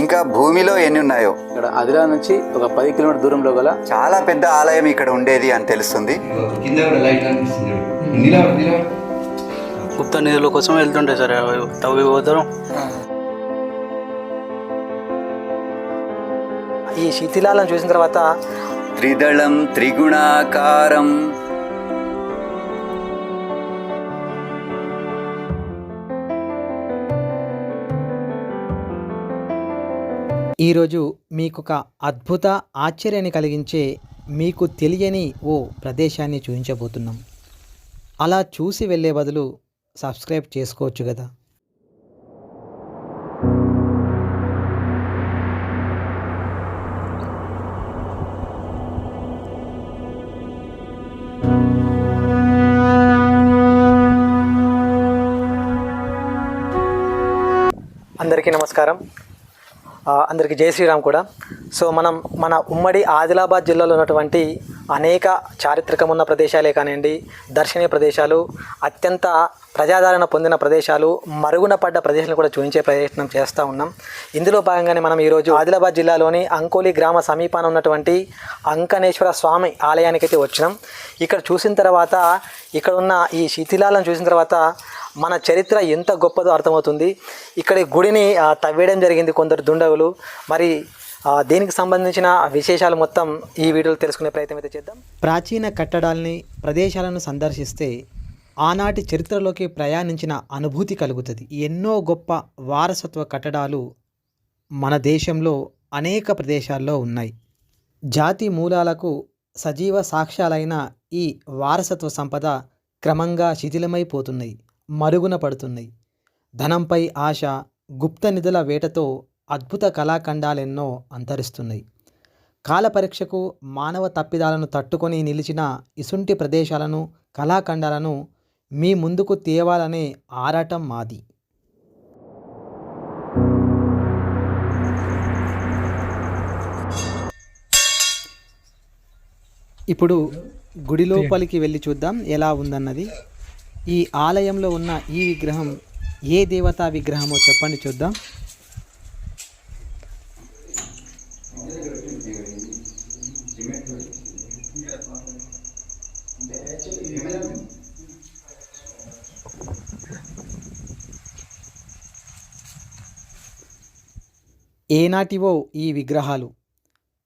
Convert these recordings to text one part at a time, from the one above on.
ఇంకా భూమిలో ఎన్ని ఉన్నాయో? ఇక్కడ ఆదిలా నుంచి ఒక పది కిలోమీటర్ దూరంలో గల చాలా పెద్ద ఆలయం ఇక్కడ ఉండేది అని తెలుస్తుంది. గుప్త నిధుల కోసం వెళ్తుంటాయి సార్ తవ్వి పోతారు. ఈ శిథిలాలను చూసిన తర్వాత త్రిదళం త్రిగుణాకారం. ఈరోజు మీకు ఒక అద్భుత ఆశ్చర్యాన్ని కలిగించే మీకు తెలియని ఓ ప్రదేశాన్ని చూపించబోతున్నాం. అలా చూసి వెళ్ళే బదులు సబ్స్క్రైబ్ చేసుకోవచ్చు కదా. అందరికీ నమస్కారం. అందరికీ జై శ్రీరామ్ కూడా. సో మనం మన ఉమ్మడి ఆదిలాబాద్ జిల్లాలో ఉన్నటువంటి అనేక చారిత్రకమున్న ప్రదేశాలే కానివ్వండి దర్శనీయ ప్రదేశాలు అత్యంత ప్రజాదరణ పొందిన ప్రదేశాలు మరుగున పడ్డ ప్రదేశాలను కూడా చూపించే ప్రయత్నం చేస్తూ ఉన్నాం. ఇందులో భాగంగానే మనం ఈరోజు ఆదిలాబాద్ జిల్లాలోని అంకోలి గ్రామ సమీపాన ఉన్నటువంటి అంకనేశ్వర స్వామి ఆలయానికి అయితే వచ్చినాం. ఇక్కడ చూసిన తర్వాత ఇక్కడ ఉన్న ఈ శిథిలాలను చూసిన తర్వాత మన చరిత్ర ఎంత గొప్పదో అర్థమవుతుంది. ఇక్కడ గుడిని తవ్వేయడం జరిగింది కొందరు దుండగులు. మరి దీనికి సంబంధించిన విశేషాలు మొత్తం ఈ వీడియోలో తెలుసుకునే ప్రయత్నం అయితే చేద్దాం. ప్రాచీన కట్టడాల్ని ప్రదేశాలను సందర్శిస్తే ఆనాటి చరిత్రలోకి ప్రయాణించిన అనుభూతి కలుగుతుంది. ఎన్నో గొప్ప వారసత్వ కట్టడాలు మన దేశంలో అనేక ప్రదేశాల్లో ఉన్నాయి. జాతి మూలాలకు సజీవ సాక్ష్యాలైన ఈ వారసత్వ సంపద క్రమంగా శిథిలమైపోతున్నాయి. మరుగున పడుతున్నాయి. ధనంపై ఆశ గుప్త నిధుల వేటతో అద్భుత కళాఖండాలెన్నో అంతరిస్తున్నాయి. కాలపరీక్షకు మానవ తప్పిదాలను తట్టుకొని నిలిచిన ఇసుంటి ప్రదేశాలను కళాఖండాలను మీ ముందుకు తేవాలనే ఆరాటం మాది. ఇప్పుడు గుడి లోపలికి వెళ్ళి చూద్దాం ఎలా ఉందన్నది. ఈ ఆలయంలో ఉన్న ఈ విగ్రహం ఏ దేవతా విగ్రహమో చెప్పండి చూద్దాం. ఏనాటివో ఈ విగ్రహాలు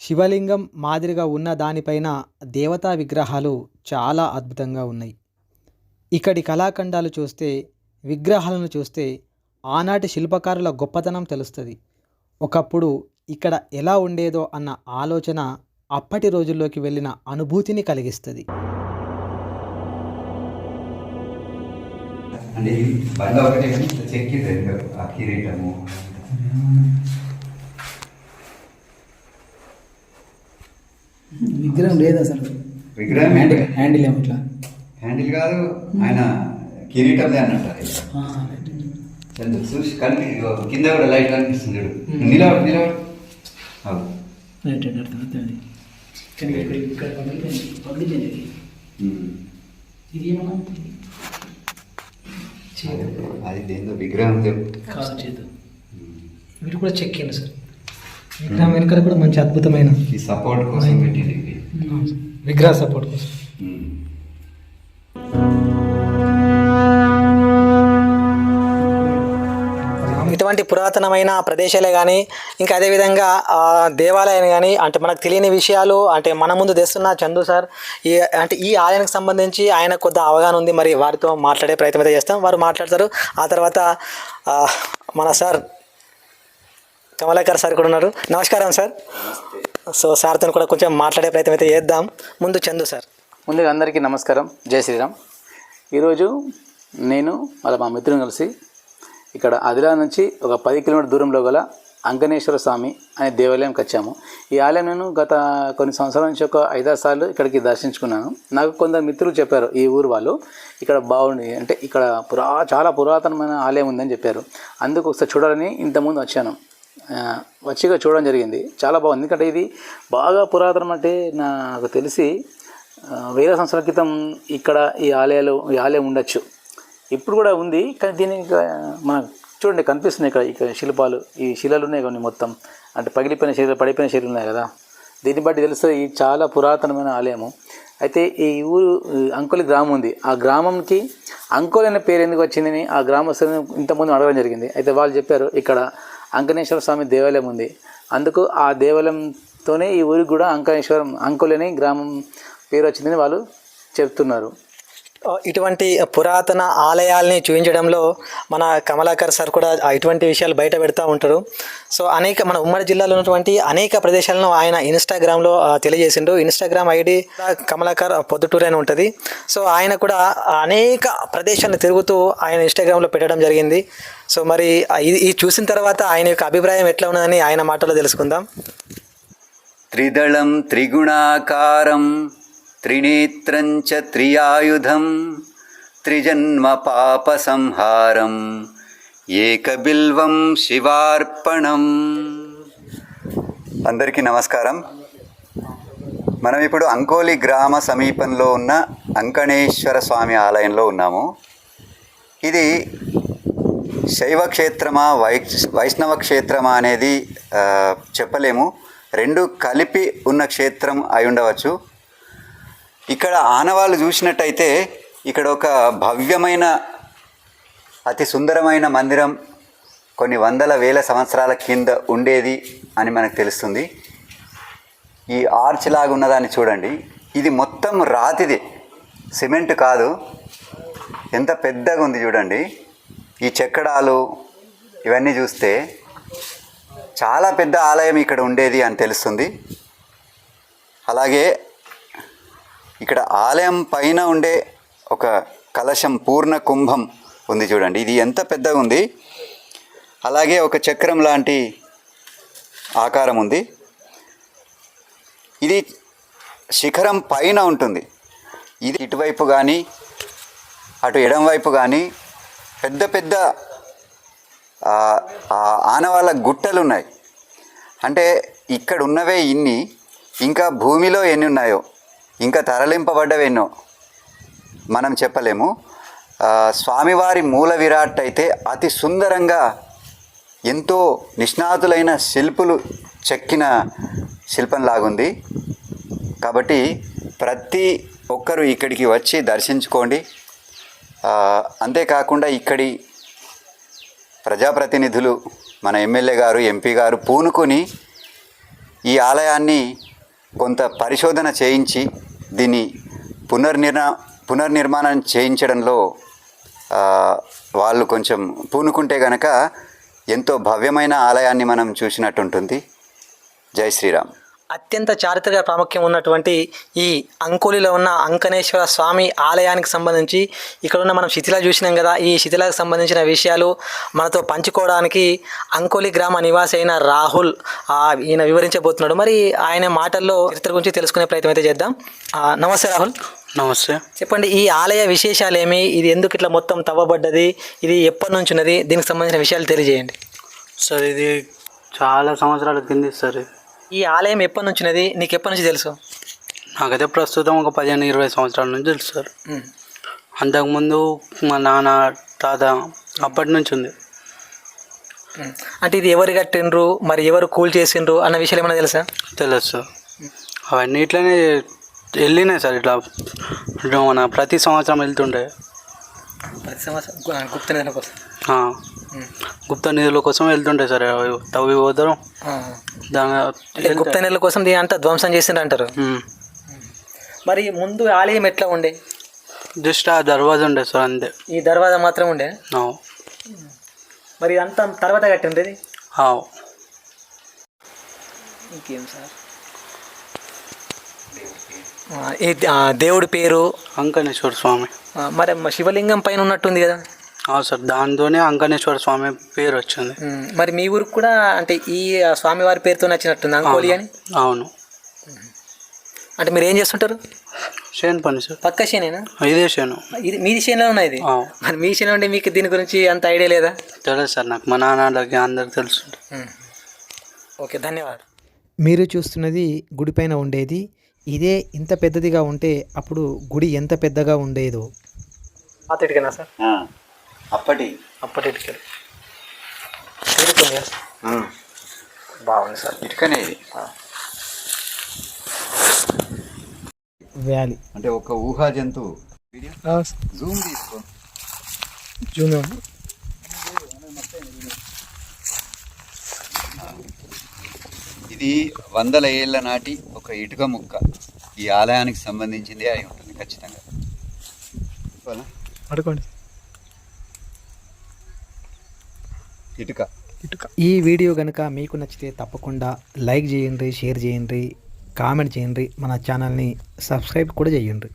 శివలింగం మాదిరిగా ఉన్న దానిపైన దేవతా విగ్రహాలు చాలా అద్భుతంగా ఉన్నాయి. ఇక్కడి కళాఖండాలు చూస్తే విగ్రహాలను చూస్తే ఆనాటి శిల్పకారుల గొప్పతనం తెలుస్తుంది. ఒకప్పుడు ఇక్కడ ఎలా ఉండేదో అన్న ఆలోచన అప్పటి రోజుల్లోకి వెళ్ళిన అనుభూతిని కలిగిస్తుంది. విగ్రహం లేదు అసలు విగ్రహం హ్యాండిల్ హ్యాండిల్ ఏమో ఇట్లా. హ్యాండిల్ కాదు ఆయన. ఆ, రైట్. చంద్రు చూసి కనిపి కింద కూడా లైట్ కనిపిస్తుంది. రైట్ కానీ ఇక్కడ ఇక్కడ పగిలిపోయింది ఇది. ఉమ్. ఇది ఏమన్నా? చేదు అది దేంతో విగ్రహం కాదు చేదు. వీటి కూడా చెక్కిండు సార్. విగ్రహం వెనకాల కూడా మంచి అద్భుతమైన ఈ సపోర్ట్ కోసం పెట్టింది విగ్రహ సపోర్ట్ కోసం. ఇటువంటి పురాతనమైన ప్రదేశాలే కానీ ఇంకా అదేవిధంగా ఆ, దేవాలయాలు కానీ అంటే మనకు తెలియని విషయాలు అంటే మన ముందు తెస్తున్న చందు సార్ ఈ అంటే ఈ ఆలయానికి సంబంధించి ఆయన కొద్ది అవగాహన ఉంది. మరి వారితో మాట్లాడే ప్రయత్నం అయితే చేస్తాం. వారు మాట్లాడతారు. ఆ తర్వాత మన సార్ కమలాకర్ సార్ కూడా ఉన్నారు. నమస్కారం సార్. సో సార్తో కూడా కొంచెం మాట్లాడే ప్రయత్నం అయితే చేద్దాం. ముందు చందు సార్. ముందుగా అందరికీ నమస్కారం. జై శ్రీరామ్. ఈరోజు నేను వాళ్ళ మా మిత్రుని కలిసి ఇక్కడ ఆదిలా నుంచి ఒక పది కిలోమీటర్ దూరంలో గల అంకనేశ్వర స్వామి అనే దేవాలయంకి వచ్చాము ఈ ఆలయం నేను గత కొన్ని సంవత్సరాల నుంచి ఒక ఐదారు సార్లు ఇక్కడికి దర్శించుకున్నాను. నాకు కొందరు మిత్రులు చెప్పారు ఈ ఊరు వాళ్ళు ఇక్కడ బాగుంది. అంటే ఇక్కడ పురా చాలా పురాతనమైన ఆలయం ఉందని చెప్పారు. అందుకు ఒకసారి చూడాలని ఇంతకుముందు వచ్చాను. వచ్చిగా వచ్చి చూడడం జరిగింది. చాలా బాగుంది. ఎందుకంటే ఇది బాగా పురాతనం అంటే నాకు తెలిసి వేల సంవత్సరాల క్రితం ఇక్కడ ఈ ఆలయాలు ఈ ఆలయం ఉండొచ్చు. ఇప్పుడు కూడా ఉంది కానీ దీనికి మన చూడండి కనిపిస్తున్నాయి ఇక్కడ ఇక్కడ శిల్పాలు. ఈ శిలలు ఉన్నాయి కొన్ని మొత్తం. అంటే పగిలిపోయిన శిలలు పడిపోయిన శిలలు ఉన్నాయి కదా. దీన్ని బట్టి తెలుస్తుంది ఇది చాలా పురాతనమైన ఆలయము. అయితే ఈ ఊరు అంకోలి గ్రామం ఉంది. ఆ గ్రామంకి అంకోలి అనే పేరు ఎందుకు వచ్చిందని ఆ గ్రామస్తులను ఇంతకుముందు అడగడం జరిగింది. అయితే వాళ్ళు చెప్పారు ఇక్కడ అంకనేశ్వర స్వామి దేవాలయం ఉంది. అందుకు ఆ దేవాలయంతోనే ఈ ఊరికి కూడా అంకనేశ్వరం అంకోలి అనే గ్రామం పేరు వచ్చిందని వాళ్ళు చెప్తున్నారు. ఇటువంటి పురాతన ఆలయాల్ని చూపించడంలో మన కమలాకర్ సార్ కూడా ఇటువంటి విషయాలు బయట పెడతా ఉంటారు. సో అనేక మన ఉమ్మడి జిల్లాలో ఉన్నటువంటి అనేక ప్రదేశాలను ఆయన ఇన్స్టాగ్రామ్లో తెలియజేసిండు. ఇన్స్టాగ్రామ్ ఐడి కమలాకర్ పొద్దుటూరు అని ఉంటుంది. సో ఆయన కూడా అనేక ప్రదేశాలను తిరుగుతూ ఆయన ఇన్స్టాగ్రామ్లో పెట్టడం జరిగింది. సో మరి ఇది ఇది చూసిన తర్వాత ఆయన యొక్క అభిప్రాయం ఎట్లా ఉన్నదని ఆయన మాటలో తెలుసుకుందాం. త్రిదళం త్రిగుణాకారం త్రినేత్రం చ త్రియాయుధం త్రిజన్మ పాప సంహారం ఏకబిల్వం శివార్పణం. అందరికీ నమస్కారం. మనం ఇప్పుడు అంకోలి గ్రామ సమీపంలో ఉన్న అంకణేశ్వర స్వామి ఆలయంలో ఉన్నాము. ఇది శైవ క్షేత్రమా వై వైష్ణవ క్షేత్రమా అనేది చెప్పలేము. రెండు కలిపి ఉన్న క్షేత్రం అయి ఉండవచ్చు. ఇక్కడ ఆనవాళ్ళు చూసినట్టయితే ఇక్కడ ఒక భవ్యమైన అతి సుందరమైన మందిరం కొన్ని వందల వేల సంవత్సరాల కింద ఉండేది అని మనకు తెలుస్తుంది. ఈ ఆర్చ్ లాగా ఉన్నదాన్ని చూడండి. ఇది మొత్తం రాతిది. సిమెంట్ కాదు. ఎంత పెద్దగా ఉంది చూడండి. ఈ చెక్కడాలు ఇవన్నీ చూస్తే చాలా పెద్ద ఆలయం ఇక్కడ ఉండేది అని తెలుస్తుంది. అలాగే ఇక్కడ ఆలయం పైన ఉండే ఒక కలశం పూర్ణ కుంభం ఉంది చూడండి. ఇది ఎంత పెద్దగా ఉంది? అలాగే ఒక చక్రం లాంటి ఆకారం ఉంది. ఇది శిఖరం పైన ఉంటుంది. ఇది ఇటువైపు కానీ అటు ఎడంవైపు కానీ పెద్ద పెద్ద ఆనవాళ్ళ గుట్టలు ఉన్నాయి. అంటే ఇక్కడ ఉన్నవే ఇన్ని ఇంకా భూమిలో ఎన్ని ఉన్నాయో ఇంకా తరలింపబడ్డవి ఎన్నో మనం చెప్పలేము. స్వామివారి మూల విరాట్ అయితే అతి సుందరంగా ఎంతో నిష్ణాతులైన శిల్పులు చెక్కిన శిల్పంలాగుంది. కాబట్టి ప్రతి ఒక్కరూ ఇక్కడికి వచ్చి దర్శించుకోండి. అంతేకాకుండా ఇక్కడి ప్రజాప్రతినిధులు మన ఎమ్మెల్యే గారు ఎంపీ గారు పూనుకొని ఈ ఆలయాన్ని కొంత పరిశోధన చేయించి దీన్ని పునర్నిర్మా పునర్నిర్మాణం చేయించడంలో వాళ్ళు కొంచెం పూనుకుంటే గనక ఎంతో భవ్యమైన ఆలయాన్ని మనం చూసినట్టుంటుంది. జై శ్రీరామ్. అత్యంత చారిత్రక ప్రాముఖ్యం ఉన్నటువంటి ఈ అంకోలిలో ఉన్న అంకనేశ్వర స్వామి ఆలయానికి సంబంధించి ఇక్కడ ఉన్న మనం శిథిలా చూసినాం కదా ఈ శిథిలకు సంబంధించిన విషయాలు మనతో పంచుకోవడానికి అంకోలి గ్రామ నివాసి అయిన రాహుల్ ఈయన వివరించబోతున్నాడు. మరి ఆయన మాటల్లో చరిత్ర గురించి తెలుసుకునే ప్రయత్నం అయితే చేద్దాం. నమస్తే రాహుల్. నమస్తే. చెప్పండి ఈ ఆలయ విశేషాలు ఏమి ఇది ఎందుకు ఇట్లా మొత్తం తవ్వబడ్డది? ఇది ఎప్పటి నుంచి ఉన్నది? దీనికి సంబంధించిన విషయాలు తెలియజేయండి. సార్ ఇది చాలా సంవత్సరాల కింది సార్. ఈ ఆలయం ఎప్పటి నుంచి ఉన్నది? నీకు ఎప్పటి నుంచి తెలుసు? నాకైతే ప్రస్తుతం ఒక పదిహేను ఇరవై సంవత్సరాల నుంచి తెలుసు సార్. అంతకుముందు మా నాన్న తాత అప్పటి నుంచి ఉంది. అంటే ఇది ఎవరు కట్టిండ్రు? మరి ఎవరు కూల్ చేసిండ్రు? అన్న విషయాలు ఏమైనా తెలుసా? తెలుసు సార్. అవన్నీ ఇట్లనే వెళ్ళినాయి సార్ ఇట్లా. మన ప్రతి సంవత్సరం వెళ్తుండే. ప్రతి సంవత్సరం గుప్త గుప్త నిధుల కోసం వెళ్తుండే సార్ తవ్వి పోతారు. దాని గుప్త నిధుల కోసం దీని అంతా ధ్వంసం చేసిండ్రు అంటారు. మరి ముందు ఆలయం ఎట్లా ఉండే? జస్ట్ ఆ దర్వాజా ఉండే సార్ అంతే. ఈ దర్వాజా మాత్రం ఉండే. మరి ఇదంతా తర్వాత కట్టిండ్రు ఇది. ఇంకేం సార్? దేవుడి పేరు? అంకనేశ్వర స్వామి. మరి శివలింగం పైన ఉన్నట్టుంది కదా. సార్ దాంతోనే అంకనేశ్వర స్వామి పేరు వచ్చింది. మరి మీ ఊరికి కూడా అంటే ఈ ఆ, స్వామివారి పేరుతో నచ్చినట్టుంది అంకోలి అని? అవును. అంటే మీరు ఏం చేస్తుంటారు? చేను పని సార్. పక్క శనేనా ఇదే చేను. ఇది మీది చేనులో ఉన్నది ఇది. మరి మీ చేను ఉంటే మీకు దీని గురించి అంత ఐడియా లేదా? తెలుసు సార్ నాకు మా నాన్నలకి అందరికి తెలుసు. ఓకే ధన్యవాదాలు. మీరు చూస్తున్నది గుడి పైన ఉండేది. ఇదే ఇంత పెద్దదిగా ఉంటే అప్పుడు గుడి ఎంత పెద్దగా ఉండేదో. పాత ఇటుకనా సార్? అప్పటి. అప్పటి ఇటుకలు. బాగుంది సార్. ఇటుకనే ఇది. వ్యాలీ. అంటే ఒక ఊహా జంతువు జూమ్ తీసుకో. జూమ్. ఇది వందల ఏళ్ళ నాటి ఒక ఇటుక ముక్క. ఈ ఆలయానికి సంబంధించింది అయి ఉంటుంది ఖచ్చితంగా. చెప్పాలా? ఇటుక. ఇటుక. ఈ వీడియో కనుక మీకు నచ్చితే తప్పకుండా లైక్ చేయండి షేర్ చేయండి కామెంట్ చేయండి మన ఛానల్ని సబ్స్క్రైబ్ కూడా చేయండి.